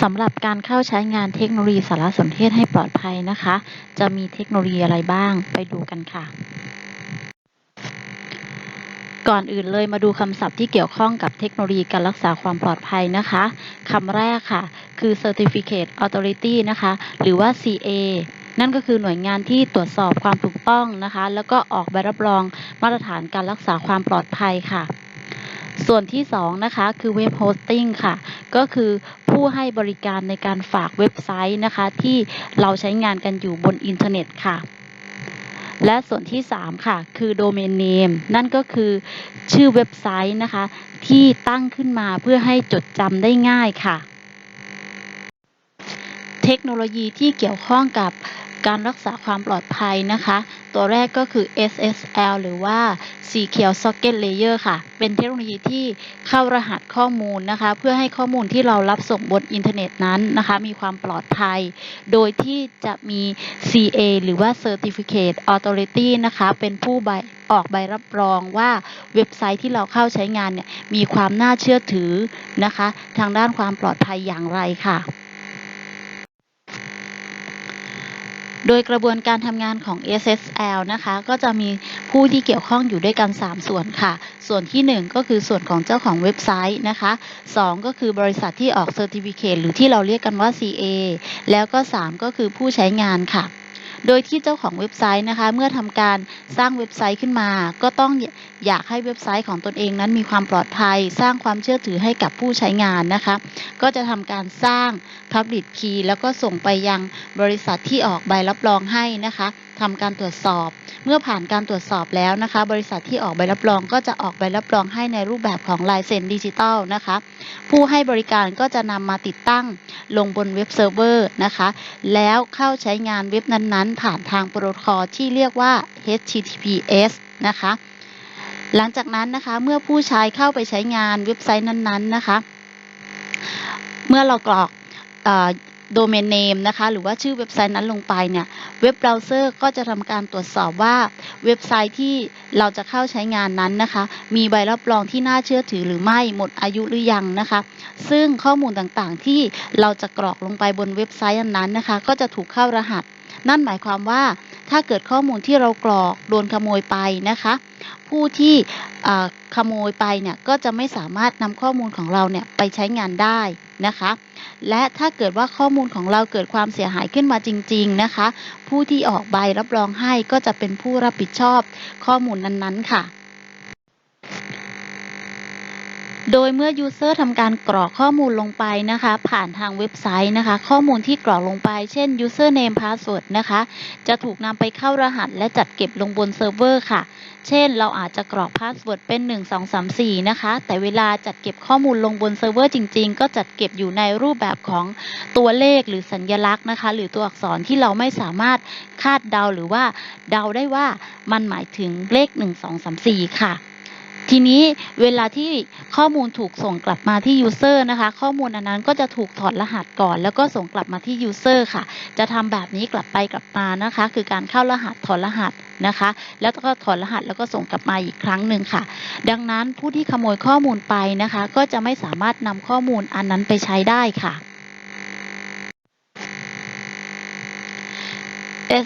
สำหรับการเข้าใช้งานเทคโนโลยีสารสนเทศให้ปลอดภัยนะคะ จะมีเทคโนโลยีอะไรบ้างไปดูกันค่ะ ก่อนอื่นเลยมาดูคำศัพท์ที่เกี่ยวข้องกับเทคโนโลยีการรักษาความปลอดภัยนะคะคำแรกค่ะ คือ Certificate Authority นะคะ หรือว่า CA นั่นก็คือหน่วยงานที่ตรวจสอบความถูกต้องนะคะ แล้วก็ออกใบรับรองมาตรฐานการรักษาความปลอดภัยค่ะ ส่วนที่ 2 นะคะ คือเว็บโฮสติ้งค่ะ ก็คือผู้ให้บริการในการฝากเว็บไซต์นะคะ ที่เราใช้งานกันอยู่บนอินเทอร์เน็ตค่ะ และส่วนที่ 3 ค่ะ คือโดเมนเนมนั่นก็คือชื่อเว็บไซต์นะคะ ที่ตั้งขึ้นมาเพื่อให้จดจำได้ง่ายค่ะ เทคโนโลยีที่เกี่ยวข้องกับ การรักษาความปลอดภัยนะคะ ตัวแรกก็คือ SSL หรือว่า Secure Socket Layer ค่ะ เป็นเทคโนโลยีที่เข้ารหัสข้อมูลนะคะ เพื่อให้ข้อมูลที่เรารับส่งบนอินเทอร์เน็ตนั้นนะคะ มีความปลอดภัย โดยที่จะมี CA หรือว่า Certificate Authority นะคะ เป็นผู้ใบออกใบรับรองว่าเว็บไซต์ที่เราเข้าใช้งานเนี่ยมีความน่าเชื่อถือนะคะ ทางด้านความปลอดภัยอย่างไรค่ะ โดยกระบวนการทำงานของ SSL นะคะ ก็จะมีผู้ที่เกี่ยวข้องอยู่ด้วยกัน 3 ส่วนค่ะ ส่วนที่ 1 ก็คือส่วนของเจ้าของเว็บไซต์นะคะ 2 ก็คือบริษัทที่ออกเซอร์ติฟิเคตหรือที่เราเรียกกันว่า CA แล้วก็ 3 ก็คือผู้ใช้งานค่ะ โดยที่เจ้าของเว็บไซต์นะคะ เมื่อทำการสร้างเว็บไซต์ขึ้นมา ก็ต้องอยากให้เว็บไซต์ของตนเองนั้นมีความปลอดภัย สร้างความเชื่อถือให้กับผู้ใช้งานนะคะ ก็จะทำการสร้าง Public Key แล้วก็ส่งไปยังบริษัทที่ออกใบรับรองให้นะคะทำการตรวจสอบ เมื่อผ่านการตรวจสอบแล้วนะคะ บริษัทที่ออกใบรับรองก็จะออกใบรับรองให้ในรูปแบบของลายเซ็นดิจิตอลนะคะ ผู้ให้บริการก็จะนำมาติดตั้งลงบนเว็บเซิร์ฟเวอร์นะคะ แล้วเข้าใช้งานเว็บนั้นๆ ผ่านทางโปรโตคอลที่เรียกว่า HTTPS นะคะ หลังจากนั้นนะคะเมื่อผู้ใช้เข้าไปใช้งานเว็บไซต์นั้นๆนะคะ เมื่อเรากรอกโดเมนเนมนะคะ หรือว่าชื่อเว็บไซต์นั้นลงไปเนี่ย เว็บเบราว์เซอร์ก็จะทำการตรวจสอบว่าเว็บไซต์ที่เราจะเข้าใช้งานนั้นนะคะ มีใบรับรองที่น่าเชื่อถือหรือไม่หมดอายุหรือยังนะคะ ซึ่งข้อมูลต่างๆที่เราจะกรอกลงไปบนเว็บไซต์อันนั้นนะคะ ก็จะถูกเข้ารหัส นั่นหมายความว่าถ้าเกิดข้อมูลที่เรากรอกโดนขโมยไปนะคะ ผู้ที่ขโมยไปเนี่ยก็จะไม่สามารถนำข้อมูลของเราเนี่ยไปใช้งานได้ นะคะ และถ้าเกิดว่าข้อมูลของเราเกิดความเสียหายขึ้นมาจริง ๆนะคะ ผู้ที่ออกใบรับรองให้ก็จะเป็นผู้รับผิดชอบข้อมูลนั้นๆค่ะ โดยเมื่อ User ทำการกรอกข้อมูลลงไปนะคะ ผ่านทางเว็บไซต์นะคะ ข้อมูลที่กรอกลงไป เช่น Username Password นะคะ จะถูกนำไปเข้ารหัส และจัดเก็บลงบนเซิร์ฟเวอร์ค่ะ เช่น เราอาจจะกรอกพาสเวิร์ดเป็น 1 2 3 4 นะคะ แต่เวลาจัดเก็บข้อมูลลงบนเซิร์ฟเวอร์จริง ๆ ก็จัดเก็บอยู่ในรูปแบบของตัวเลขหรือสัญญลักษณ์นะคะ หรือตัวอักษรที่เราไม่สามารถคาดเดาหรือว่าเดาได้ว่ามันหมายถึงเลข 1 2 3 4 ค่ะ ทีนี้เวลาที่ข้อมูลถูกส่งกลับมาที่ User นะคะ ข้อมูลอันนั้นก็จะถูกถอดรหัสก่อน แล้วก็ส่งกลับมาที่ User ค่ะ จะทำแบบนี้กลับไปกลับมานะคะ คือการเข้ารหัสถอดรหัสนะคะ แล้วก็ถอดรหัสแล้วก็ส่งกลับมาอีกครั้งหนึ่งค่ะ ดังนั้นผู้ที่ขโมยข้อมูลไปนะคะ ก็จะไม่สามารถนำข้อมูลอันนั้นไปใช้ได้ค่ะ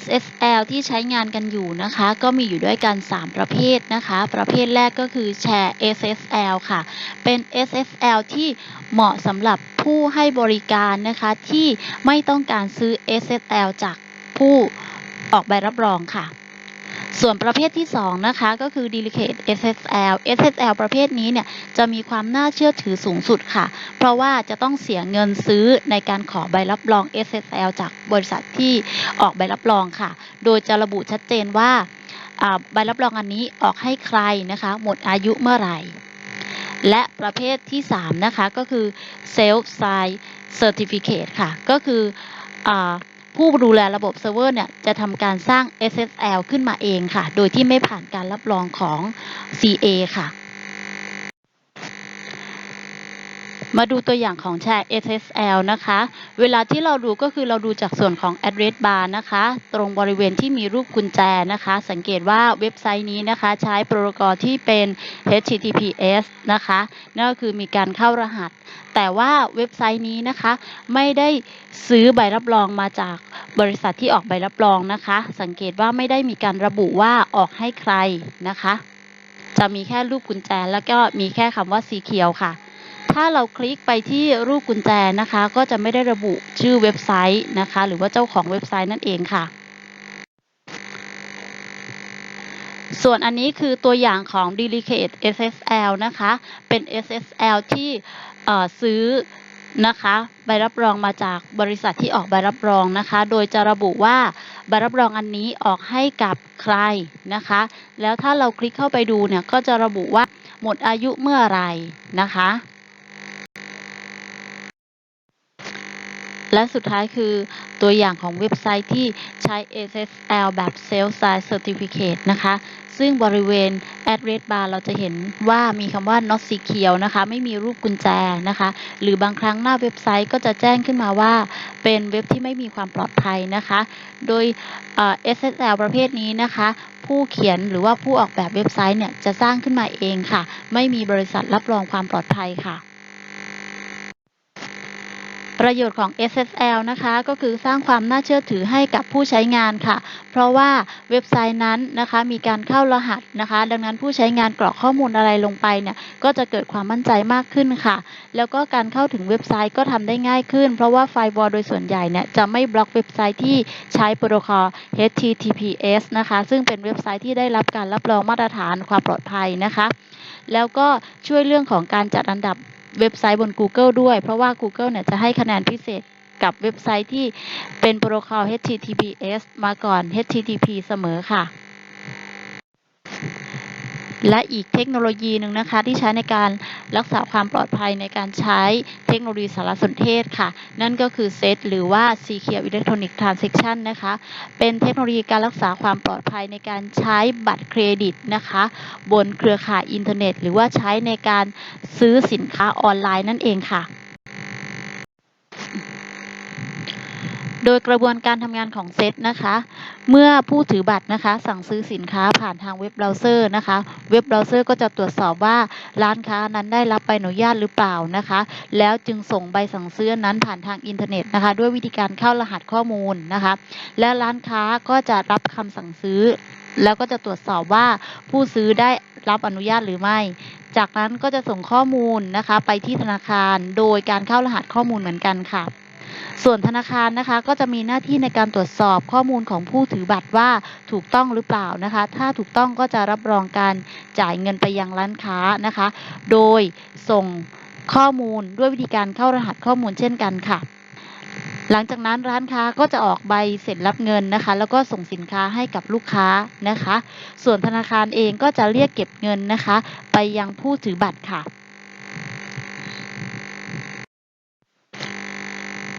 SSL ที่ใช้งานกันอยู่นะคะ ก็มีอยู่ด้วยกัน 3 ประเภทนะคะ ประเภทแรกก็คือแชร์ SSL ค่ะ เป็น SSL ที่เหมาะสำหรับผู้ให้บริการนะคะ ที่ไม่ต้องการซื้อ SSL จากผู้ออกใบรับรองค่ะ ส่วนประเภทที่ 2 นะคะ ก็คือ Delicate SSL SSL ประเภทนี้เนี่ยจะมีความน่าเชื่อถือสูงสุดค่ะ เพราะว่าจะต้องเสียเงินซื้อในการขอใบรับรอง SSL จากบริษัทที่ออกใบรับรองค่ะ โดยจะระบุชัดเจนว่าใบรับรองอันนี้ออกให้ใครนะคะ หมดอายุเมื่อไหร่ และประเภทที่ 3 นะคะ ก็คือ Self Sign Certificate ค่ะ ก็คืออ ผู้ดูแลระบบเซิร์ฟเวอร์เนี่ยจะทำการสร้าง SSL ขึ้นมาเองค่ะ โดยที่ไม่ผ่านการรับรองของ CA ค่ะ มาดูตัวอย่างของแชร์ SSL นะคะ เวลาที่เราดูก็คือเราดูจากส่วนของ address bar นะคะ ตรงบริเวณที่มีรูปกุญแจนะคะ สังเกตว่าเว็บไซต์นี้นะคะ ใช้โปรโตคอลที่เป็น HTTPS นะคะ นั่นก็คือมีการเข้ารหัส แต่ว่าเว็บไซต์นี้นะคะ ไม่ได้ซื้อใบรับรองมาจากบริษัทที่ออกใบรับรองนะคะ สังเกตว่าไม่ได้มีการระบุว่าออกให้ใครนะคะ จะมีแค่รูปกุญแจแล้วก็มีแค่คำว่าสีเขียวค่ะ ถ้าเราคลิกไปที่รูปกุญแจนะคะ ก็จะไม่ได้ระบุชื่อเว็บไซต์นะคะ หรือว่าเจ้าของเว็บไซต์นั่นเองค่ะ ส่วนอันนี้คือตัวอย่างของ Delicate SSL นะคะ เป็น SSL ที่เอ่ซื้อนะคะใบรับรองมาจากบริษัทที่ออกใบรับรองนะคะ โดยจะระบุว่าใบรับรองอันนี้ออกให้กับใครนะคะ แล้วถ้าเราคลิกเข้าไปดูเนี่ยก็จะระบุว่าหมดอายุเมื่อไรนะคะ และสุดท้ายคือตัวอย่างของเว็บไซต์ที่ใช้ SSL แบบ Self Sign Certificate นะคะ ซึ่งบริเวณ address bar เราจะเห็นว่ามีคำว่า not secure นะคะ ไม่มีรูปกุญแจนะคะ หรือบางครั้งหน้าเว็บไซต์ก็จะแจ้งขึ้นมาว่า เป็นเว็บที่ไม่มีความปลอดภัยนะคะ โดย SSL ประเภทนี้นะคะ ผู้เขียนหรือว่าผู้ออกแบบเว็บไซต์เนี่ยจะสร้างขึ้นมาเองค่ะ ไม่มีบริษัทรับรองความปลอดภัยค่ะ ประโยชน์ของ SSL นะคะก็คือสร้างความน่าเชื่อถือให้กับผู้ใช้งานค่ะ เพราะว่าเว็บไซต์นั้นนะคะมีการเข้ารหัสนะคะ ดังนั้นผู้ใช้งานกรอกข้อมูลอะไรลงไปเนี่ยก็จะเกิดความมั่นใจมากขึ้นค่ะ แล้วก็การเข้าถึงเว็บไซต์ก็ทำได้ง่ายขึ้น เพราะว่าไฟวอลโดยส่วนใหญ่เนี่ยจะไม่บล็อกเว็บไซต์ที่ใช้โปรโตคอล HTTPS นะคะ ซึ่งเป็นเว็บไซต์ที่ได้รับการรับรองมาตรฐานความปลอดภัยนะคะ แล้วก็ช่วยเรื่องของการจัดอันดับ เว็บไซต์บน Google ด้วย เพราะว่า Google เนี่ยจะให้คะแนนพิเศษกับเว็บไซต์ที่เป็นโปรโตคอล HTTPS มาก่อน HTTP เสมอค่ะ และอีกเทคโนโลยีหนึ่งนะคะ ที่ใช้ในการรักษาความปลอดภัยในการใช้เทคโนโลยีสารสนเทศค่ะ นั่นก็คือเซตหรือว่า Secure Electronic Transaction นะคะ เป็นเทคโนโลยีการรักษาความปลอดภัยในการใช้บัตรเครดิตนะคะ บนเครือข่ายอินเทอร์เน็ต หรือว่าใช้ในการซื้อสินค้าออนไลน์นั่นเองค่ะ โดยกระบวนการทำงานของเซตนะคะ เมื่อผู้ถือบัตรนะคะ สั่งซื้อสินค้าผ่านทางเว็บเบราว์เซอร์นะคะ เว็บเบราว์เซอร์ก็จะตรวจสอบว่าร้านค้านั้นได้รับใบอนุญาตหรือเปล่านะคะ แล้วจึงส่งใบสั่งซื้อนั้นผ่านทางอินเทอร์เน็ตนะคะ ด้วยวิธีการเข้ารหัสข้อมูลนะคะ และร้านค้าก็จะรับคำสั่งซื้อ แล้วก็จะตรวจสอบว่าผู้ซื้อได้รับอนุญาตหรือไม่ จากนั้นก็จะส่งข้อมูลนะคะ ไปที่ธนาคารโดยการเข้ารหัสข้อมูลเหมือนกันค่ะ ส่วนธนาคารนะคะก็จะมีหน้าที่ในการตรวจสอบข้อมูลของผู้ถือบัตรว่าถูกต้องหรือเปล่านะคะ ถ้าถูกต้องก็จะรับรองการจ่ายเงินไปยังร้านค้านะคะ โดยส่งข้อมูลด้วยวิธีการเข้ารหัสข้อมูลเช่นกันค่ะ หลังจากนั้นร้านค้าก็จะออกใบเสร็จรับเงินนะคะ แล้วก็ส่งสินค้าให้กับลูกค้านะคะ ส่วนธนาคารเองก็จะเรียกเก็บเงินนะคะ ไปยังผู้ถือบัตรค่ะ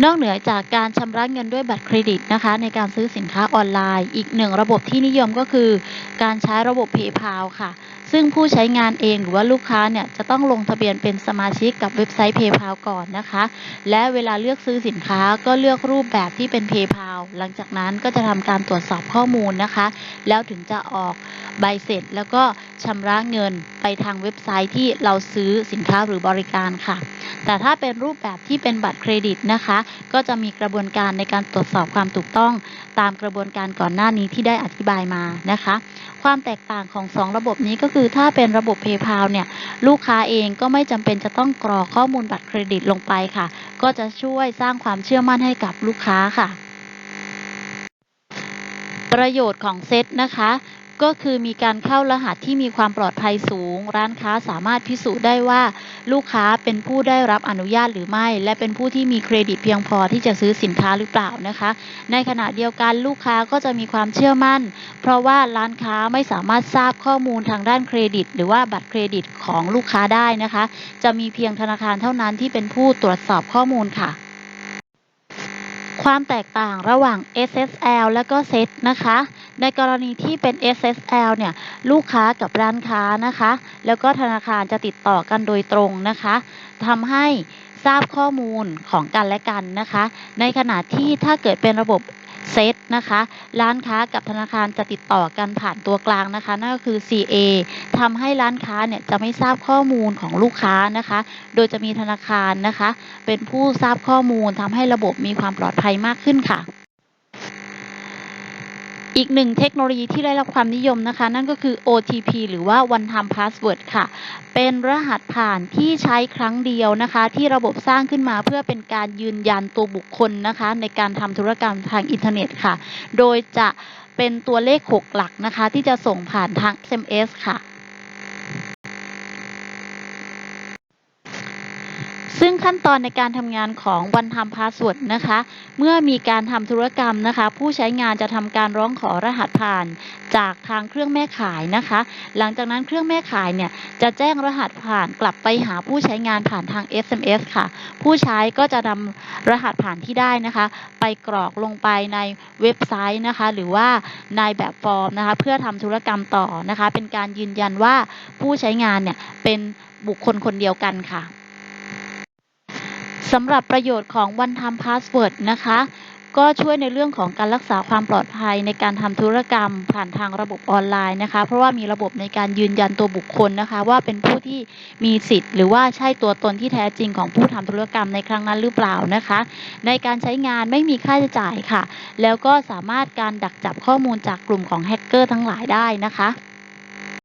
นอกเหนือจากการชำระเงินด้วยบัตรเครดิตนะคะ ในการซื้อสินค้าออนไลน์ อีกหนึ่งระบบที่นิยมก็คือ การใช้ระบบ PayPal ค่ะ ซึ่งผู้ใช้งานเองหรือว่าลูกค้าเนี่ยจะต้องลงทะเบียนเป็นสมาชิกกับเว็บไซต์ PayPal ก่อนนะคะ และเวลาเลือกซื้อสินค้าก็เลือกรูปแบบที่เป็น PayPal หลังจากนั้นก็จะทำการตรวจสอบข้อมูลนะคะ แล้วถึงจะออกใบเสร็จแล้วก็ชำระเงินไปทางเว็บไซต์ที่เราซื้อสินค้าหรือบริการค่ะ แต่ถ้าเป็นรูปแบบที่เป็นบัตรเครดิตนะคะ ก็จะมีกระบวนการในการตรวจสอบความถูกต้อง ตามกระบวนการก่อนหน้านี้ที่ได้อธิบายมานะคะ ความแตกต่างของ 2 ระบบนี้ก็คือถ้าเป็นระบบ PayPal เนี่ยลูกค้าเองก็ไม่จำเป็นจะต้องกรอกข้อมูลบัตรเครดิตลงไปค่ะ ก็จะช่วยสร้างความเชื่อมั่นให้กับลูกค้าค่ะ ประโยชน์ของเซตนะคะ ก็คือมีการเข้ารหัสที่มีความปลอดภัยสูง ร้านค้าสามารถพิสูจน์ได้ว่า ลูกค้าเป็นผู้ได้รับอนุญาตหรือไม่ และเป็นผู้ที่มีเครดิตเพียงพอที่จะซื้อสินค้าหรือเปล่านะคะ ในขณะเดียวกันลูกค้าก็จะมีความเชื่อมั่น เพราะว่าร้านค้าไม่สามารถทราบข้อมูลทางด้านเครดิต หรือว่าบัตรเครดิตของลูกค้าได้นะคะ จะมีเพียงธนาคารเท่านั้นที่เป็นผู้ตรวจสอบข้อมูลค่ะ ความแตกต่างระหว่าง SSL และก็ SET นะคะ ในกรณีที่เป็น SSL เนี่ยลูกค้ากับร้านค้านะคะ แล้วก็ธนาคารจะติดต่อกันโดยตรงนะคะทำให้ทราบข้อมูลของกันและกันนะคะ ในขณะที่ถ้าเกิดเป็นระบบ เซตนะคะ ร้านค้ากับธนาคารจะติดต่อกันผ่านตัวกลางนะคะ นั่นก็คือ CA ทำให้ร้านค้าเนี่ยจะไม่ทราบข้อมูลของลูกค้านะคะ โดยจะมีธนาคารนะคะ เป็นผู้ทราบข้อมูลทำให้ระบบมีความปลอดภัยมากขึ้นค่ะ อีกหนึ่งเทคโนโลยีที่ได้รับความนิยมนะคะ นั่นก็คือ OTP หรือว่า One Time Password ค่ะ เป็นรหัสผ่านที่ใช้ครั้งเดียวนะคะ ที่ระบบสร้างขึ้นมาเพื่อเป็นการยืนยันตัวบุคคลนะคะ ในการทำธุรกรรมทางอินเทอร์เน็ตค่ะ โดยจะเป็นตัวเลข 6 หลักนะคะ ที่จะส่งผ่านทาง SMS ค่ะ ซึ่งขั้นตอนในการทำงานของ One Time Password นะคะ เมื่อมีการทำธุรกรรมนะคะ ผู้ใช้งานจะทำการร้องขอรหัสผ่าน จากทางเครื่องแม่ขายนะคะ หลังจากนั้นเครื่องแม่ขายเนี่ยจะแจ้งรหัสผ่านกลับไปหาผู้ใช้งานผ่านทาง SMS ค่ะ ผู้ใช้ก็จะนำรหัสผ่านที่ได้นะคะ ไปกรอกลงไปในเว็บไซต์นะคะ หรือว่าในแบบฟอร์มนะคะ เพื่อทำธุรกรรมต่อนะคะ เป็นการยืนยันว่าผู้ใช้งานเนี่ยเป็นบุคคลคนเดียวกันค่ะ สำหรับประโยชน์ของ One Time Password นะคะ ก็ช่วยในเรื่องของการรักษาความปลอดภัยในการทำธุรกรรมผ่านทางระบบออนไลน์นะคะ เพราะว่ามีระบบในการยืนยันตัวบุคคลนะคะ ว่าเป็นผู้ที่มีสิทธิ์ หรือว่าใช่ตัวตนที่แท้จริงของผู้ทำธุรกรรมในครั้งนั้นหรือเปล่านะคะ ในการใช้งานไม่มีค่าใช้จ่ายค่ะ แล้วก็สามารถการดักจับข้อมูลจากกลุ่มของแฮกเกอร์ทั้งหลายได้นะคะ